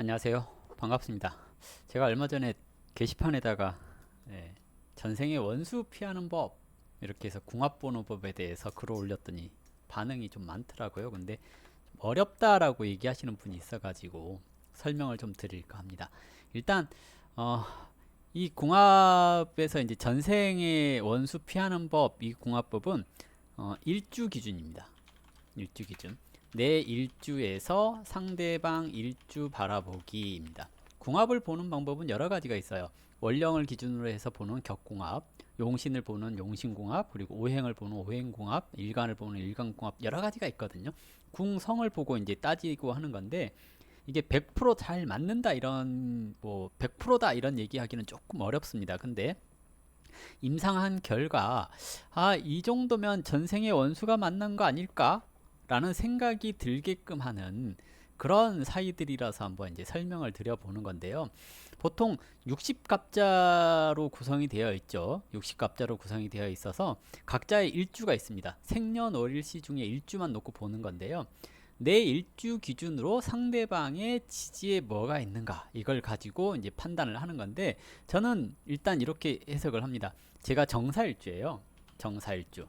안녕하세요. 반갑습니다. 제가 얼마 전에 게시판에다가 예, 전생의 원수 피하는 법 이렇게 해서 궁합번호법에 대해서 글을 올렸더니 반응이 좀 많더라고요. 근데 좀 어렵다라고 얘기하시는 분이 있어가지고 설명을 좀 드릴까 합니다. 일단 어, 이 궁합에서 이제 전생의 원수 피하는 법 이 궁합법은 어, 일주 기준입니다. 일주 기준. 내 일주에서 상대방 일주 바라보기입니다. 궁합을 보는 방법은 여러 가지가 있어요. 원령을 기준으로 해서 보는 격궁합, 용신을 보는 용신궁합, 그리고 오행을 보는 오행궁합, 일간을 보는 일간궁합 여러 가지가 있거든요. 궁성을 보고 이제 따지고 하는 건데 이게 100%잘 맞는다 이런 뭐 100%다 이런 얘기하기는 조금 어렵습니다. 근데 임상한 결과 아 이 정도면 전생의 원수가 만난 거 아닐까? 라는 생각이 들게끔 하는 그런 사이들이라서 한번 이제 설명을 드려보는 건데요. 보통 60갑자로 구성이 되어 있죠. 60갑자로 구성이 되어 있어서 각자의 일주가 있습니다. 생년월일시 중에 일주만 놓고 보는 건데요. 내 일주 기준으로 상대방의 지지에 뭐가 있는가 이걸 가지고 이제 판단을 하는 건데 저는 일단 이렇게 해석을 합니다. 제가 정사일주예요. 정사일주.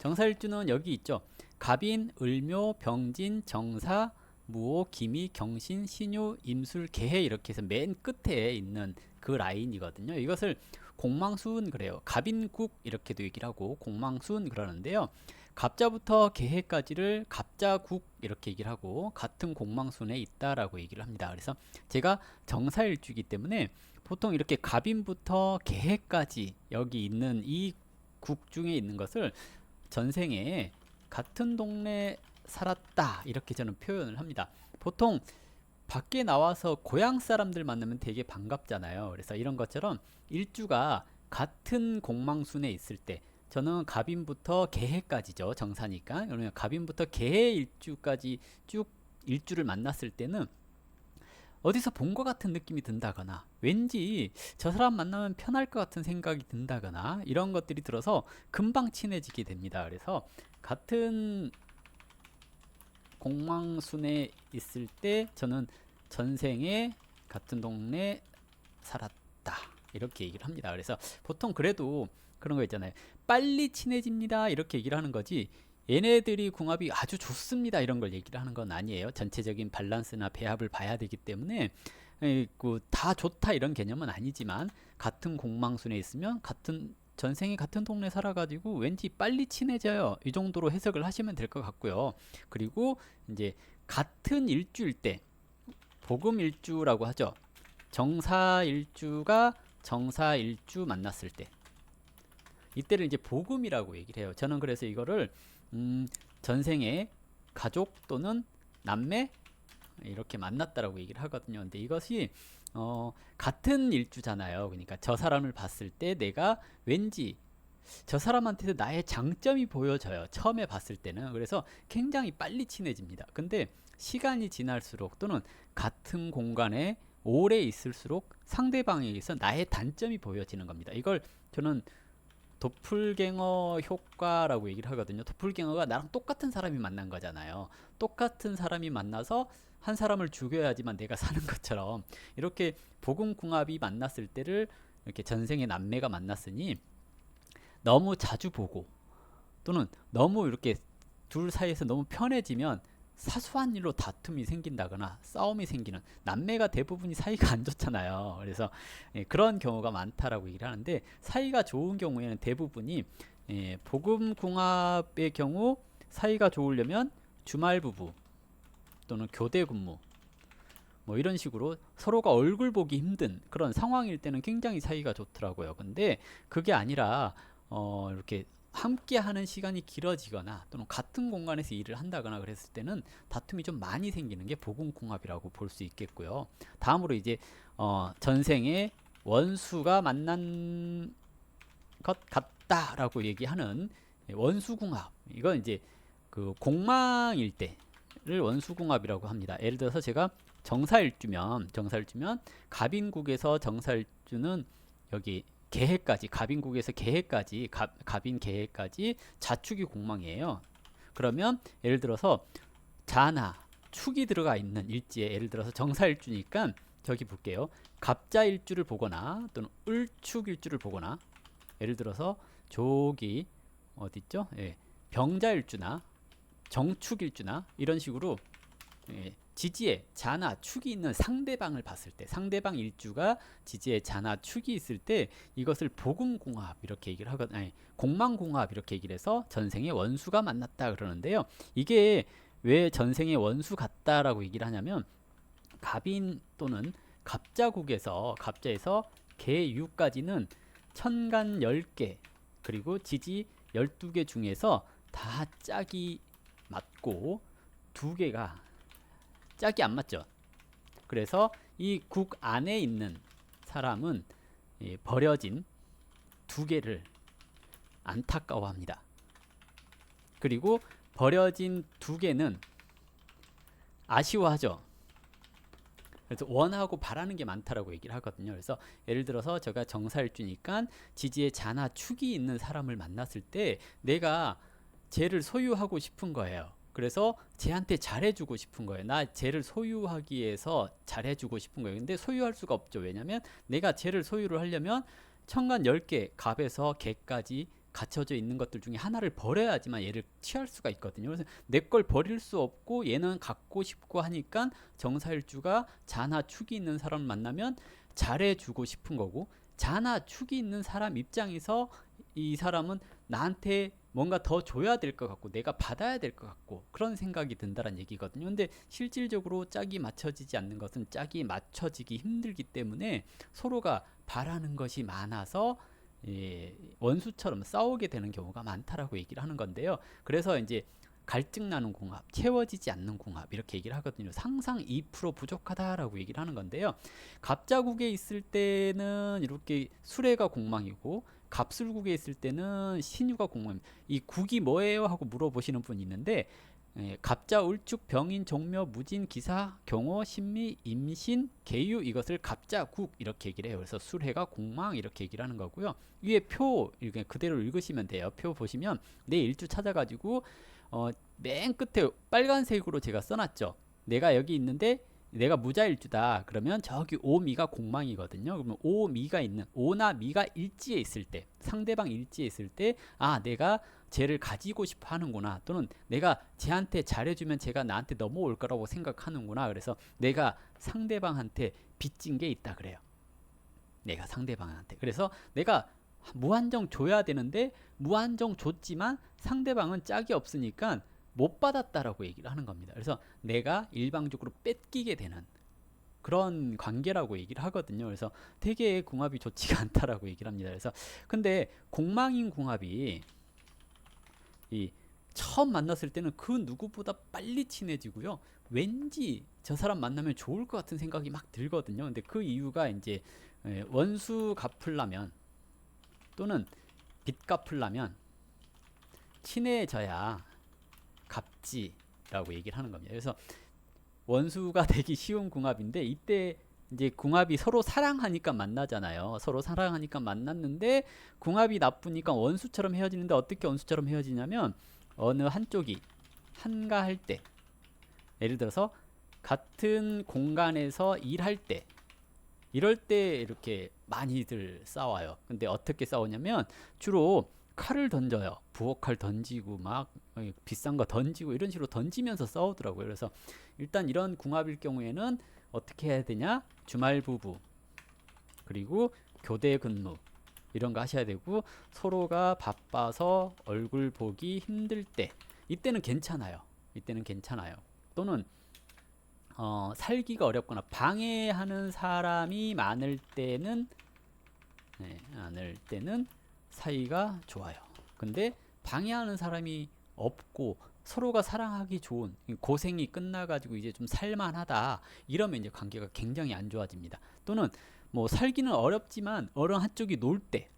정사일주는 여기 있죠. 갑인, 을묘, 병진, 정사, 무오, 기미, 경신, 신유, 임술, 개해 이렇게 해서 맨 끝에 있는 그 라인이거든요. 이것을 공망수은 그래요. 갑인국 이렇게도 얘기를 하고 공망수은 그러는데요. 갑자부터 개해까지를 갑자국 이렇게 얘기를 하고 같은 공망순에 있다라고 얘기를 합니다. 그래서 제가 정사일주이기 때문에 보통 이렇게 갑인부터 개해까지 여기 있는 이 국 중에 있는 것을 전생에 같은 동네 살았다 이렇게 저는 표현을 합니다. 보통 밖에 나와서 고향 사람들 만나면 되게 반갑잖아요. 그래서 이런 것처럼 일주가 같은 공망순에 있을 때 저는 갑인부터 개해까지죠. 정사니까. 그러면 갑인부터 개해 일주까지 쭉 일주를 만났을 때는 어디서 본 것 같은 느낌이 든다거나 왠지 저 사람 만나면 편할 것 같은 생각이 든다거나 이런 것들이 들어서 금방 친해지게 됩니다. 그래서 같은 공망순에 있을 때 저는 전생에 같은 동네 살았다 이렇게 얘기를 합니다. 그래서 보통 그래도 그런 거 있잖아요. 빨리 친해집니다 이렇게 얘기를 하는 거지 얘네들이 궁합이 아주 좋습니다 이런 걸 얘기를 하는 건 아니에요. 전체적인 밸런스나 배합을 봐야 되기 때문에 에, 그다 좋다 이런 개념은 아니지만 같은 공망순에 있으면 같은 전생에 같은 동네 살아가지고 왠지 빨리 친해져요. 이 정도로 해석을 하시면 될 것 같고요. 그리고 이제 같은 일주일 때 복음 일주라고 하죠. 정사 일주가 정사 일주 만났을 때 이때를 이제 복음이라고 얘기를 해요. 저는 그래서 이거를 음, 전생에 가족 또는 남매 이렇게 만났다라고 얘기를 하거든요. 근데 이것이 어, 같은 일주잖아요. 그러니까 저 사람을 봤을 때 내가 왠지 저 사람한테도 나의 장점이 보여져요. 처음에 봤을 때는. 그래서 굉장히 빨리 친해집니다. 근데 시간이 지날수록 또는 같은 공간에 오래 있을수록 상대방에게서 나의 단점이 보여지는 겁니다. 이걸 저는 도플갱어 효과라고 얘기를 하거든요. 도플갱어가 나랑 똑같은 사람이 만난 거잖아요. 똑같은 사람이 만나서 한 사람을 죽여야지만 내가 사는 것처럼 이렇게 복음궁합이 만났을 때를 이렇게 전생의 남매가 만났으니 너무 자주 보고 또는 너무 이렇게 둘 사이에서 너무 편해지면 사소한 일로 다툼이 생긴다거나 싸움이 생기는 남매가 대부분이 사이가 안 좋잖아요. 그래서 예, 그런 경우가 많다라고 얘기를 하는데 사이가 좋은 경우에는 대부분이 예, 복음 궁합의 경우 사이가 좋으려면 주말 부부 또는 교대 근무 뭐 이런 식으로 서로가 얼굴 보기 힘든 그런 상황일 때는 굉장히 사이가 좋더라고요. 근데 그게 아니라 어 이렇게 함께 하는 시간이 길어지거나 또는 같은 공간에서 일을 한다거나 그랬을 때는 다툼이 좀 많이 생기는 게 보금궁합이라고 볼 수 있겠고요. 다음으로 이제 어 전생에 원수가 만난 것 같다라고 얘기하는 원수궁합. 이건 이제 그 공망일 때를 원수궁합이라고 합니다. 예를 들어서 제가 정사일주면 정사일주면 갑인국에서 정사일주는 여기 개해까지 갑인국에서 개해까지 갑, 갑인 개해까지 자축이 공망이에요. 그러면 예를 들어서 자나 축이 들어가 있는 일지에 예를 들어서 정사일주니까 저기 볼게요. 갑자일주를 보거나 또는 을축일주를 보거나 예를 들어서 저기 어디 있죠? 예, 병자일주나 정축일주나 이런 식으로 예, 지지에 자나 축이 있는 상대방을 봤을 때 상대방 일주가 지지에 자나 축이 있을 때 이것을 복음공합 이렇게 얘기를 하거든 아니 공망공합 이렇게 얘기를 해서 전생의 원수가 만났다 그러는데요. 이게 왜 전생의 원수 같다라고 얘기를 하냐면 갑인 또는 갑자국에서 갑자에서 개유까지는 천간 10개 그리고 지지 12개 중에서 다 짝이 맞고 두 개가 짝이 안 맞죠. 그래서 이 국 안에 있는 사람은 이 버려진 두 개를 안타까워합니다. 그리고 버려진 두 개는 아쉬워하죠. 그래서 원하고 바라는 게 많다라고 얘기를 하거든요. 그래서 예를 들어서 제가 정사일주니까 지지에 자나 축이 있는 사람을 만났을 때 내가 쟤를 소유하고 싶은 거예요. 그래서 쟤한테 잘해주고 싶은 거예요. 나 쟤를 소유하기 위해서 잘해주고 싶은 거예요. 근데 소유할 수가 없죠. 왜냐면 내가 쟤를 소유를 하려면 천간 10개, 갑에서 개까지 갖춰져 있는 것들 중에 하나를 버려야지만 얘를 취할 수가 있거든요. 그래서 내 걸 버릴 수 없고 얘는 갖고 싶고 하니까 정사일주가 자나 축이 있는 사람을 만나면 잘해주고 싶은 거고 자나 축이 있는 사람 입장에서 이 사람은 나한테 뭔가 더 줘야 될 것 같고 내가 받아야 될 것 같고 그런 생각이 든다는 얘기거든요. 근데 실질적으로 짝이 맞춰지지 않는 것은 짝이 맞춰지기 힘들기 때문에 서로가 바라는 것이 많아서 예, 원수처럼 싸우게 되는 경우가 많다라고 얘기를 하는 건데요. 그래서 이제 갈증 나는 궁합, 채워지지 않는 궁합 이렇게 얘기를 하거든요. 상상 2% 부족하다라고 얘기를 하는 건데요. 갑자국에 있을 때는 이렇게 수레가 공망이고 갑술국에 있을 때는 신유가 공망입니다. 이 국이 뭐예요? 하고 물어보시는 분이 있는데 예, 갑자, 울축, 병인, 종묘, 무진, 기사, 경호, 신미, 임신, 계유 이것을 갑자, 국 이렇게 얘기를 해요. 그래서 술해가 공망 이렇게 얘기를 하는 거고요. 위에 표 이렇게 그대로 읽으시면 돼요. 표 보시면 내 일주 찾아가지고 어, 맨 끝에 빨간색으로 제가 써놨죠. 내가 여기 있는데 내가 무자일주다. 그러면 저기 오미가 공망이거든요. 그러면 오미가 있는 오나 미가 일지에 있을 때 상대방 일지에 있을 때 아 내가 쟤를 가지고 싶어 하는구나 또는 내가 쟤한테 잘해주면 쟤가 나한테 넘어올 거라고 생각하는구나 그래서 내가 상대방한테 빚진 게 있다 그래요 내가 상대방한테 그래서 내가 무한정 줘야 되는데 무한정 줬지만 상대방은 짝이 없으니까 못 받았다라고 얘기를 하는 겁니다 그래서 내가 일방적으로 뺏기게 되는 그런 관계라고 얘기를 하거든요. 그래서 되게 궁합이 좋지가 않다라고 얘기를 합니다. 그래서 근데 공망인 궁합이 이 처음 만났을 때는 그 누구보다 빨리 친해지고요. 왠지 저 사람 만나면 좋을 것 같은 생각이 막 들거든요. 근데 그 이유가 이제 예, 원수 갚으려면 또는 빚 갚으려면 친해져야 갚지라고 얘기를 하는 겁니다. 그래서 원수가 되기 쉬운 궁합인데 이때 이제 궁합이 서로 사랑하니까 만나잖아요. 서로 사랑하니까 만났는데 궁합이 나쁘니까 원수처럼 헤어지는데 어떻게 원수처럼 헤어지냐면 어느 한쪽이 한가할 때 예를 들어서 같은 공간에서 일할 때 이럴 때 이렇게 많이들 싸워요. 근데 어떻게 싸우냐면 주로 칼을 던져요. 부엌칼 던지고 막 어, 비싼 거 던지고 이런 식으로 던지면서 싸우더라고요. 그래서 일단 이런 궁합일 경우에는 어떻게 해야 되냐? 주말 부부 그리고 교대 근무 이런 거 하셔야 되고 서로가 바빠서 얼굴 보기 힘들 때 이때는 괜찮아요. 이때는 괜찮아요. 또는 어, 살기가 어렵거나 방해하는 사람이 많을 때는 네, 많을 때는 사이가 좋아요. 근데 방해하는 사람이 없고 서로가 사랑하기 좋은 고생이 끝나가지고 이제 좀 살만하다 이러면 이제 관계가 굉장히 안 좋아집니다. 또는 뭐 살기는 어렵지만 어느 한쪽이 놀 때,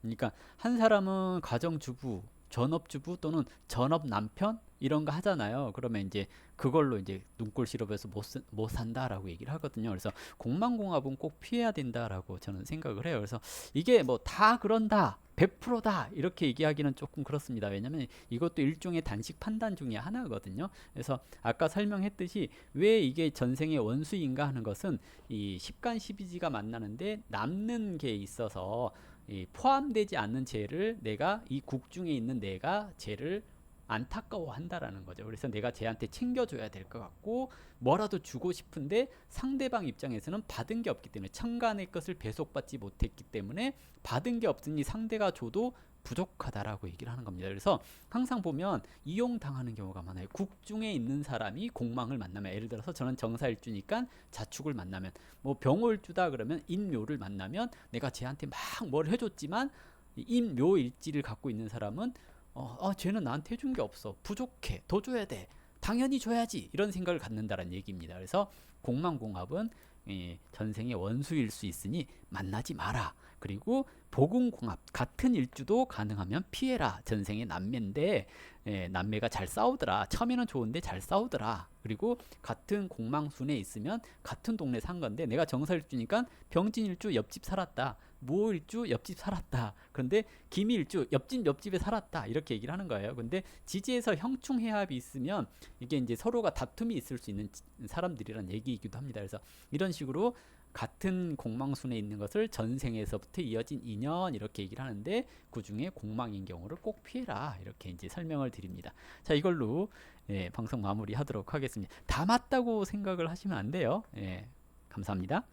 그러니까 한 사람은 가정주부 전업주부 또는 전업 남편 이런 거 하잖아요. 그러면 이제 그걸로 이제 눈꼴 실업해서 못, 쓰- 못 산다라고 얘기를 하거든요. 그래서 공망공합은 꼭 피해야 된다라고 저는 생각을 해요. 그래서 이게 뭐 다 그런다. 100%다 이렇게 얘기하기는 조금 그렇습니다. 왜냐하면 이것도 일종의 단식 판단 중에 하나거든요. 그래서 아까 설명했듯이 왜 이게 전생의 원수인가 하는 것은 이 십간 십이지가 만나는데 남는 게 있어서 이 포함되지 않는 죄를 내가 이 국 중에 있는 내가 죄를 안타까워한다라는 거죠. 그래서 내가 쟤한테 챙겨줘야 될 것 같고 뭐라도 주고 싶은데 상대방 입장에서는 받은 게 없기 때문에 천간의 것을 배속받지 못했기 때문에 받은 게 없으니 상대가 줘도 부족하다라고 얘기를 하는 겁니다. 그래서 항상 보면 이용당하는 경우가 많아요. 국 중에 있는 사람이 공망을 만나면 예를 들어서 저는 정사일주니까 자축을 만나면 뭐 병월주다 그러면 인묘를 만나면 내가 쟤한테 막 뭘 해줬지만 이 인묘일지를 갖고 있는 사람은 어, 아, 쟤는 나한테 해준 게 없어. 부족해. 더 줘야 돼. 당연히 줘야지. 이런 생각을 갖는다는 얘기입니다. 그래서 공망공합은 예, 전생의 원수일 수 있으니 만나지 마라. 그리고 복음공합 같은 일주도 가능하면 피해라. 전생의 남매인데 예, 남매가 잘 싸우더라. 처음에는 좋은데 잘 싸우더라. 그리고 같은 공망순에 있으면 같은 동네 산 건데 내가 정사일주니까 병진일주 옆집 살았다. 무일주 옆집 살았다. 그런데 김일주 옆집 옆집에 살았다. 이렇게 얘기를 하는 거예요. 근데 지지에서 형충해합이 있으면 이게 이제 서로가 다툼이 있을 수 있는 지- 사람들이란 얘기이기도 합니다. 그래서 이런 식으로 같은 공망순에 있는 것을 전생에서부터 이어진 인연 이렇게 얘기를 하는데 그 중에 공망인 경우를 꼭 피해라 이렇게 이제 설명을 드립니다. 자 이걸로 예, 방송 마무리하도록 하겠습니다. 다 맞다고 생각을 하시면 안 돼요. 예, 감사합니다.